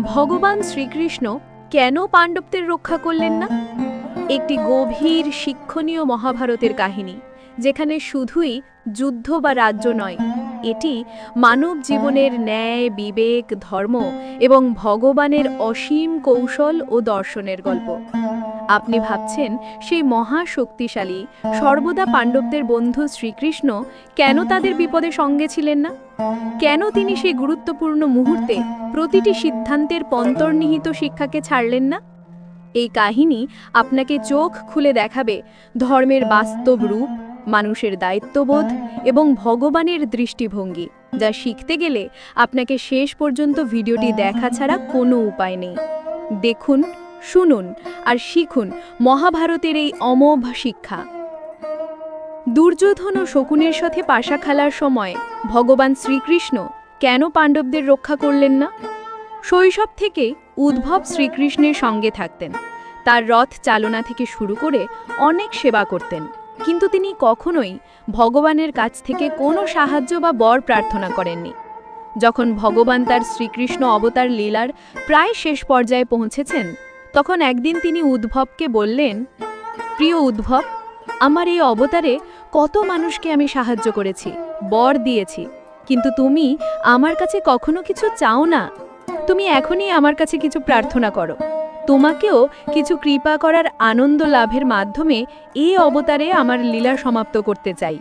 ভগবান শ্রীকৃষ্ণ কেন পাণ্ডবদের রক্ষা করলেন না? একটি গভীর শিক্ষণীয় মহাভারতের কাহিনী, যেখানে শুধুই যুদ্ধ বা রাজ্য নয় এটি মানব জীবনের ন্যায় বিবেক ধর্ম এবং ভগবানের অসীম কৌশল ও দর্শনের গল্প। আপনি ভাবছেন সেই মহা শক্তিশালী সর্বদা পাণ্ডবদের বন্ধু শ্রীকৃষ্ণ কেন তাদের বিপদে সঙ্গে ছিলেন না? কেন তিনি সেই গুরুত্বপূর্ণ মুহূর্তে প্রতিটি সিদ্ধান্তের পন্তর্নিহিত শিক্ষাকে ছাড়লেন না? এই কাহিনী আপনাকে চোখ খুলে দেখাবে ধর্মের বাস্তব রূপ মানুষের দায়িত্ববোধ এবং ভগবানের দৃষ্টিভঙ্গি, যা শিখতে গেলে আপনাকে শেষ পর্যন্ত ভিডিওটি দেখা ছাড়া কোনো উপায় নেই। দেখুন, শুনুন আর শিখুন মহাভারতের এই অমোভ শিক্ষা। দুর্যোধন ও শকুনের সাথে পাশা খেলার সময় ভগবান শ্রীকৃষ্ণ কেন পাণ্ডবদের রক্ষা করলেন না? শৈশব থেকে উদ্ভব শ্রীকৃষ্ণের সঙ্গে থাকতেন। তার রথ চালনা থেকে শুরু করে অনেক সেবা করতেন। কিন্তু তিনি কখনোই ভগবানের কাছ থেকে কোনো সাহায্য বা বর প্রার্থনা করেননি। যখন ভগবান তার শ্রীকৃষ্ণ অবতার লীলার প্রায় শেষ পর্যায়ে পৌঁছেছেন, তখন একদিন তিনি উদ্ভবকে বললেন, প্রিয় উদ্ভব, আমার এই অবতারে কত মানুষকে আমি সাহায্য করেছি, বর দিয়েছি, কিন্তু তুমি আমার কাছে কখনো কিছু চাও না। তুমি এখনই আমার কাছে কিছু প্রার্থনা করো। তোমাকেও কিছু কৃপা করার আনন্দ লাভের মাধ্যমে এই অবতারে আমার লীলা সমাপ্ত করতে চাই।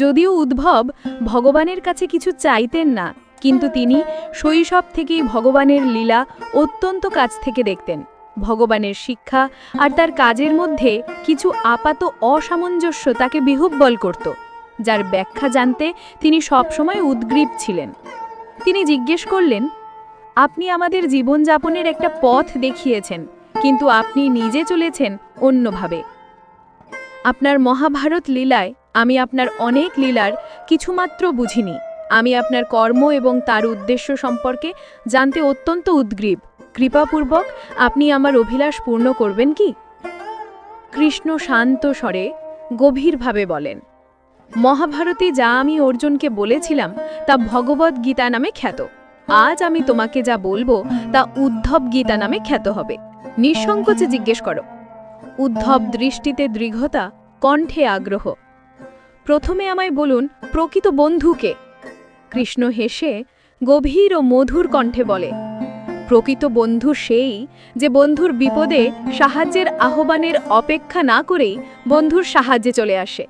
যদিও উদ্ভব ভগবানের কাছে কিছু চাইতেন না, কিন্তু তিনি শৈশব থেকেই ভগবানের লীলা অত্যন্ত কাছ থেকে দেখতেন। ভগবানের শিক্ষা আর তার কাজের মধ্যে কিছু আপাত অসামঞ্জস্য তাকে বিহুব্বল করত, যার ব্যাখ্যা জানতে তিনি সবসময় উদ্গ্রীব ছিলেন। তিনি জিজ্ঞেস করলেন আপনি আমাদের জীবনযাপনের একটা পথ দেখিয়েছেন, কিন্তু আপনি নিজে চলেছেন অন্যভাবে। আপনার মহাভারত লীলায় আমি আপনার অনেক লীলার কিছুমাত্র বুঝিনি। আমি আপনার কর্ম এবং তার উদ্দেশ্য সম্পর্কে জানতে অত্যন্ত উদ্গ্রীব। কৃপাপূর্বক আপনি আমার অভিলাষ পূর্ণ করবেন কি? কৃষ্ণ শান্ত স্বরে গভীরভাবে বলেন, মহাভারতে যা আমি অর্জুনকে বলেছিলাম, তা ভগবদ্ গীতা নামে খ্যাত। আজ আমি তোমাকে যা বলব তা উদ্ধব গীতা নামে খ্যাত হবে। নিঃসংকোচে জিজ্ঞেস করো। উদ্ধব দৃষ্টিতে দৃঢ়তা, কণ্ঠে আগ্রহ। প্রথমে আমায় বলুন, প্রকৃত বন্ধুকে কৃষ্ণ হেসে গভীর ও মধুর কণ্ঠে বলে, প্রকৃত বন্ধু সেই যে বন্ধুর বিপদে সাহায্যের আহ্বানের অপেক্ষা না করেই বন্ধুর সাহায্যে চলে আসে।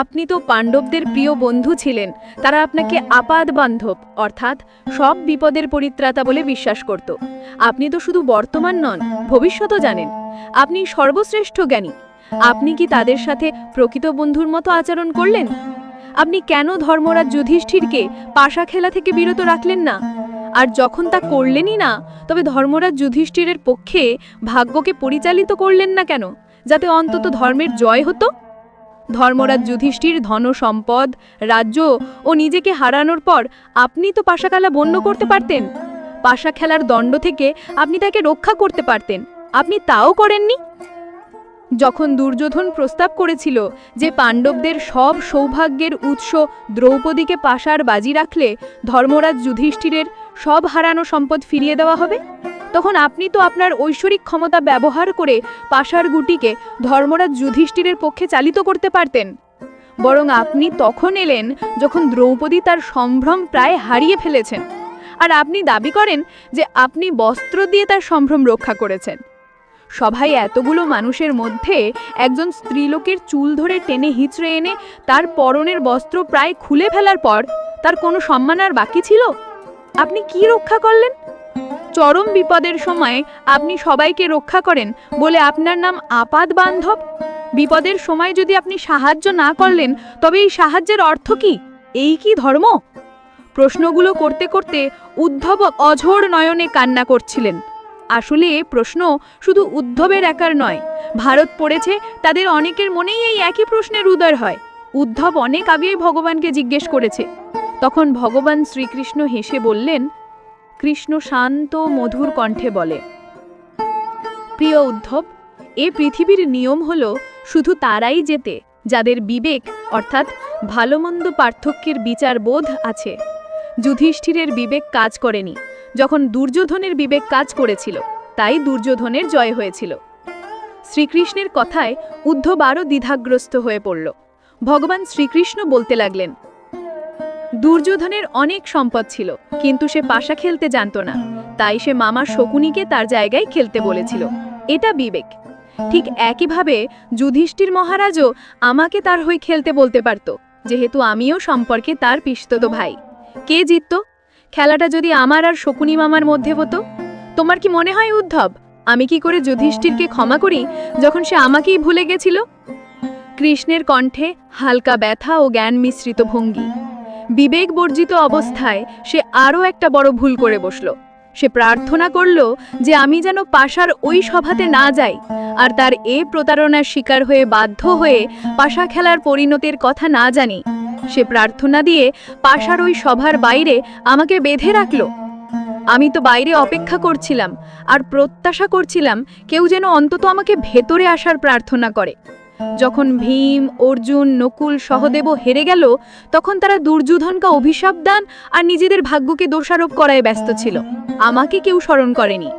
আপনি তো পাণ্ডবদের প্রিয় বন্ধু ছিলেন, তারা আপনাকে আপাদ বান্ধব, অর্থাৎ সব বিপদের পরিত্রাতা বলে বিশ্বাস করত। আপনি তো শুধু বর্তমান নন, ভবিষ্যতও জানেন। আপনি সর্বশ্রেষ্ঠ জ্ঞানী। আপনি কি তাদের সাথে প্রকৃত বন্ধুর মতো আচরণ করলেন? আপনি কেন ধর্মরাজ যুধিষ্ঠিরকে পাশা খেলা থেকে বিরত রাখলেন না? আর যখন তা করলেনই না, তবে ধর্মরাজ যুধিষ্ঠিরের পক্ষে ভাগ্যকে পরিচালিত করলেন না কেন, যাতে অন্তত ধর্মের জয় হতো? ধর্মরাজ যুধিষ্ঠির ধন সম্পদ রাজ্য ও নিজেকে হারানোর পর আপনি তো পাশা খেলা বন্য করতে পারতেন। পাশা খেলার দণ্ড থেকে আপনি তাকে রক্ষা করতে পারতেন। আপনি তাও করেননি? যখন দুর্যোধন প্রস্তাব করেছিল যে পাণ্ডবদের সব সৌভাগ্যের উৎস দ্রৌপদীকে পাশার বাজি রাখলে ধর্মরাজ যুধিষ্ঠিরের সব হারানো সম্পদ ফিরিয়ে দেওয়া হবে? তখন আপনি তো আপনার ঐশ্বরিক ক্ষমতা ব্যবহার করে পাশার গুটিকে ধর্মরাজ যুধিষ্ঠিরের পক্ষে চালিত করতে পারতেন। বরং আপনি তখন এলেন যখন দ্রৌপদী তার সম্ভ্রম প্রায় হারিয়ে ফেলেছেন। আর আপনি দাবি করেন যে আপনি বস্ত্র দিয়ে তার সম্ভ্রম রক্ষা করেছেন। সভায় এতগুলো মানুষের মধ্যে একজন স্ত্রীলোকের চুল ধরে টেনে হিঁচড়ে এনে তার পরনের বস্ত্র প্রায় খুলে ফেলার পর তার কোনো সম্মান আর বাকি ছিল? আপনি কি রক্ষা করলেন? চরম বিপদের সময় আপনি সবাইকে রক্ষা করেন বলে আপনার নাম আপাদ বান্ধব? বিপদের সময় যদি আপনি সাহায্য না করলেন, তবে এই সাহায্যের অর্থ কি? এই কি ধর্ম? প্রশ্নগুলো করতে করতে উদ্ধব অঝোর নয়নে কান্না করছিলেন। আসলে প্রশ্ন শুধু উদ্ধবের একার নয়, ভারত পড়েছে তাদের অনেকের মনেই এই একই প্রশ্নের উদয় হয়। উদ্ধব অনেক আগেই ভগবানকে জিজ্ঞেস করেছে। তখন ভগবান শ্রীকৃষ্ণ হেসে বললেন কৃষ্ণ শান্ত মধুর কণ্ঠে বলে, প্রিয় উদ্ধব, এ পৃথিবীর নিয়ম হলো শুধু তারাই যেতে যাদের বিবেক, অর্থাৎ ভালোমন্দ পার্থক্যের বিচার বোধ আছে। যুধিষ্ঠিরের বিবেক কাজ করেনি, যখন দুর্যোধনের বিবেক কাজ করেছিল, তাই দুর্যোধনের জয় হয়েছিল। শ্রীকৃষ্ণের কথায় উদ্ধব আরও দ্বিধাগ্রস্ত হয়ে পড়ল। ভগবান শ্রীকৃষ্ণ বলতে লাগলেন দুর্যোধনের অনেক সম্পদ ছিল, কিন্তু সে পাশা খেলতে জানতো না। তাই সে মামা শকুনিকে তার জায়গায় খেলতে বলেছিল। এটা বিবেক। ঠিক একইভাবে যুধিষ্ঠির মহারাজও আমাকে তার হয়ে খেলতে বলতে পারত, যেহেতু আমিও সম্পর্কে তার পিস্তত ভাই। কে জিতত? খেলাটা যদি আমার আর শকুনি মামার মধ্যে হতো? তোমার কি মনে হয় উদ্ধব, আমি কি করে যুধিষ্ঠিরকে ক্ষমা করি যখন সে আমাকেই ভুলে গেছিল? কৃষ্ণের কণ্ঠে হালকা ব্যথা ও জ্ঞান মিশ্রিত ভঙ্গি। বিবেক বর্জিত অবস্থায় সে আরও একটা বড় ভুল করে বসল। সে প্রার্থনা করল যে আমি যেন পাশার ওই সভাতে না যাই আর তার এ প্রতারণার শিকার হয়ে বাধ্য হয়ে পাশা খেলার পরিণতির কথা না জানি। সে প্রার্থনা দিয়ে পাশার ওই সভার বাইরে আমাকে বেঁধে রাখল। আমি তো বাইরে অপেক্ষা করছিলাম আর প্রত্যাশা করছিলাম কেউ যেন অন্তত আমাকে ভেতরে আসার প্রার্থনা করে। যখন ভীম অর্জুন নকুল সহদেব হেরে গেল তখন তারা দুর্যোধনকে অভিশাপ দান আর নিজেদের ভাগ্যকে দোষারোপ করায় ব্যস্ত ছিল। আমাকে কেউ স্মরণ করেনি।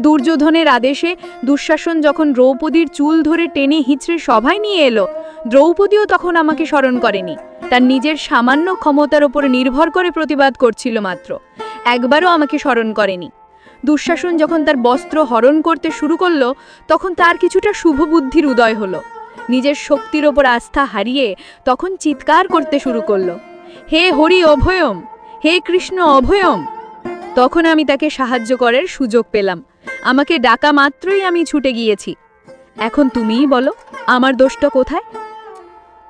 দুর্যোধনের আদেশে দুঃশাসন যখন দ্রৌপদীর চুল ধরে টেনে হিচড়ে সভায় নিয়ে এলো দ্রৌপদীও তখন আমাকে স্মরণ করেনি। তার নিজের সামান্য ক্ষমতার ওপর নির্ভর করে প্রতিবাদ করছিল মাত্র। একবারও আমাকে স্মরণ করেনি। দুঃশাসন যখন তার বস্ত্র হরণ করতে শুরু করল তখন তার কিছুটা শুভ বুদ্ধির উদয় হলো। নিজের শক্তির ওপর আস্থা হারিয়ে তখন চিৎকার করতে শুরু করল। হে হরি অভয়ম, হে কৃষ্ণ অভয়ম। তখন আমি তাকে সাহায্য করার সুযোগ পেলাম। আমাকে ডাকা মাত্রই আমি ছুটে গিয়েছি। এখন তুমিই বলো, আমার দোষটা কোথায়?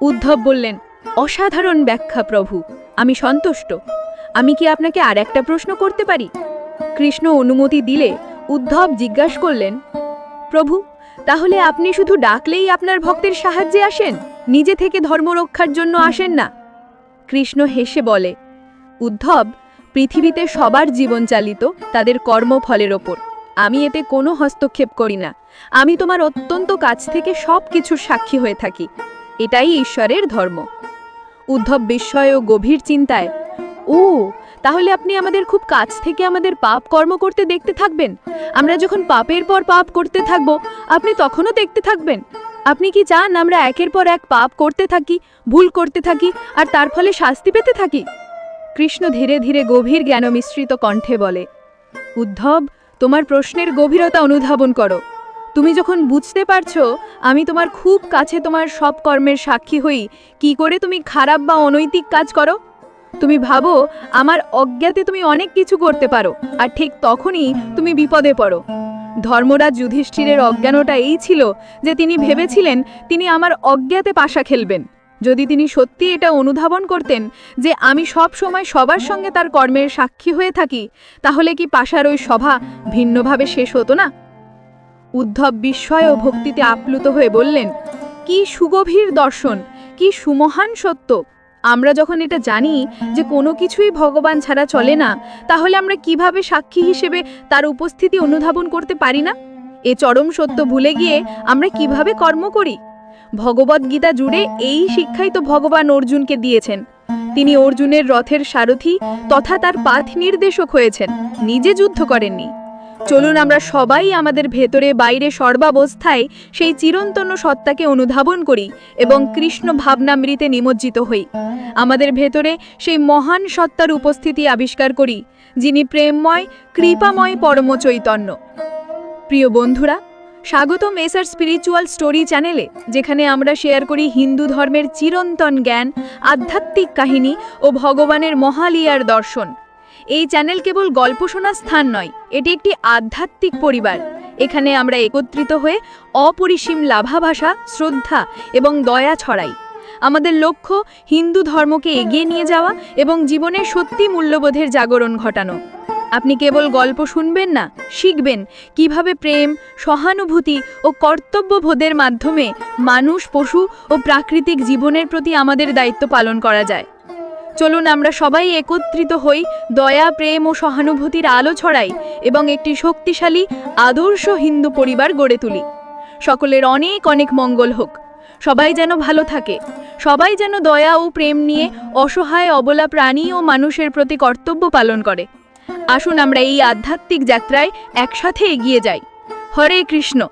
উদ্ধব বললেন, অসাধারণ ব্যাখ্যা প্রভু, আমি সন্তুষ্ট। আমি কি আপনাকে আর একটা প্রশ্ন করতে পারি? কৃষ্ণ অনুমতি দিলে উদ্ধব জিজ্ঞাসা করলেন, প্রভু তাহলে আপনি শুধু ডাকলেই আপনার ভক্তের সাহায্যে আসেন? নিজে থেকে ধর্ম রক্ষার জন্য আসেন না? কৃষ্ণ হেসে বলে, উদ্ধব, পৃথিবীতে সবার জীবন চালিত তাদের কর্মফলের ওপর। আমি এতে কোনো হস্তক্ষেপ করি না। আমি তোমার অত্যন্ত কাছ থেকে সব কিছুর সাক্ষী হয়ে থাকি। এটাই ঈশ্বরের ধর্ম। উদ্ধব বিস্ময় ও গভীর চিন্তায়, ও তাহলে আপনি আমাদের খুব কাছ থেকে আমাদের পাপ কর্ম করতে দেখতে থাকবেন। আমরা যখন পাপের পর পাপ করতে থাকব, আপনি তখনও দেখতে থাকবেন। আপনি কি চান আমরা একের পর এক পাপ করতে থাকি, ভুল করতে থাকি, আর তার ফলে শাস্তি পেতে থাকি? কৃষ্ণ ধীরে ধীরে গভীর জ্ঞান মিশ্রিত কণ্ঠে বলে, উদ্ধব, তোমার প্রশ্নের গভীরতা অনুধাবন করো। তুমি যখন বুঝতে পারছ, আমি তোমার খুব কাছে তোমার সব কর্মের সাক্ষী হই, কি করে তুমি খারাপ বা অনৈতিক কাজ করো? তুমি ভাবো, আমার অজ্ঞাতে তুমি অনেক কিছু করতে পারো, আর ঠিক তখনই তুমি বিপদে পড়ো। ধর্মরাজ যুধিষ্ঠিরের অজ্ঞানটা এই ছিল যে তিনি ভেবেছিলেন তিনি আমার অজ্ঞাতে পাশা খেলবেন। যদি তিনি সত্যি এটা অনুধাবন করতেন যে আমি সব সময় সবার সঙ্গে তার কর্মের সাক্ষী হয়ে থাকি, তাহলে কি পাশার ওই সভা ভিন্নভাবে শেষ হতো না? উদ্ধব বিস্ময় ও ভক্তিতে আপ্লুত হয়ে বললেন, কি সুগভীর দর্শন, কি সুমহান সত্য! আমরা যখন এটা জানি যে কোনো কিছুই ভগবান ছাড়া চলে না, তাহলে আমরা কীভাবে সাক্ষী হিসেবে তার উপস্থিতি অনুধাবন করতে পারি না? এ চরম সত্য ভুলে গিয়ে আমরা কীভাবে কর্ম করি? ভগবদ গীতা জুড়ে এই শিক্ষাই তো ভগবান অর্জুনকে দিয়েছেন। তিনি অর্জুনের রথের সারথি তথা তার পাথ নির্দেশক হয়েছেন। নিজে যুদ্ধ করেননি। চলুন আমরা সবাই আমাদের ভেতরে বাইরে সর্বাবস্থায় সেই চিরন্তন সত্তাকে অনুধাবন করি এবং কৃষ্ণ ভাবনামৃতে নিমজ্জিত হই। আমাদের ভেতরে সেই মহান সত্তার উপস্থিতি আবিষ্কার করি, যিনি প্রেমময়, কৃপাময় পরম চৈতন্য। প্রিয় বন্ধুরা, স্বাগতম মেসার স্পিরিচুয়াল স্টোরি চ্যানেলে, যেখানে আমরা শেয়ার করি হিন্দু ধর্মের চিরন্তন জ্ঞান, আধ্যাত্মিক কাহিনী ও ভগবানের মহালিয়ার দর্শন। এই চ্যানেল কেবল গল্প শোনার স্থান নয়, এটি একটি আধ্যাত্মিক পরিবার। এখানে আমরা একত্রিত হয়ে অপরিসীম লাভাভাষা, শ্রদ্ধা এবং দয়া ছড়াই। আমাদের লক্ষ্য হিন্দু ধর্মকে এগিয়ে নিয়ে যাওয়া এবং জীবনের সত্যি মূল্যবোধের জাগরণ ঘটানো। আপনি কেবল গল্প শুনবেন না, শিখবেন কীভাবে প্রেম, সহানুভূতি ও কর্তব্যবোধের মাধ্যমে মানুষ, পশু ও প্রাকৃতিক জীবনের প্রতি আমাদের দায়িত্ব পালন করা যায়। চলুন আমরা সবাই একত্রিত হই, দয়া, প্রেম ও সহানুভূতির আলো ছড়াই এবং একটি শক্তিশালী, আদর্শ হিন্দু পরিবার গড়ে তুলি। সকলের অনেক অনেক মঙ্গল হোক। সবাই যেন ভালো থাকে। সবাই যেন দয়া ও প্রেম নিয়ে অসহায়, অবলা প্রাণী ও মানুষের প্রতি কর্তব্য পালন করে। আসুন আমরা এই আধ্যাত্মিক যাত্রায় একসাথে এগিয়ে যাই। হরে কৃষ্ণ।